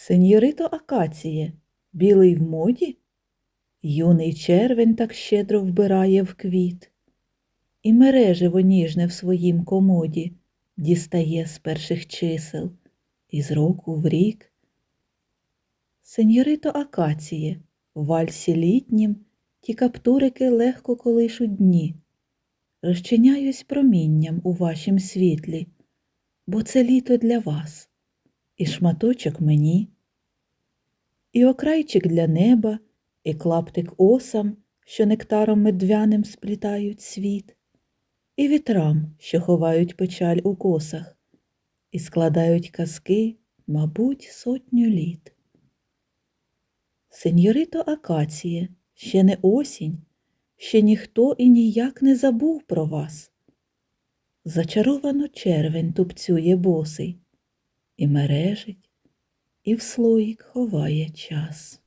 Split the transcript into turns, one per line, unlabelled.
Сеньорито акаціє, білий в моді? Юний червень так щедро вбирає в квіт, і мереживо ніжне в своїм комоді дістає з перших чисел, і з року в рік. Сеньорито акаціє, в вальсі літнім ті каптурики легко колишуть дні. Розчиняюсь промінням у вашім світлі, бо це літо для вас, і шматочок мені, і окрайчик для неба, і клаптик осам, що нектаром медвяним сплітають світ, і вітрам, що ховають печаль у косах, і складають казки, мабуть, сотню літ. Сеньорито акаціє, ще не осінь, ще ніхто і ніяк не забув про вас. Зачаровано червень тупцює босий, і мережить, і в слоїк ховає час.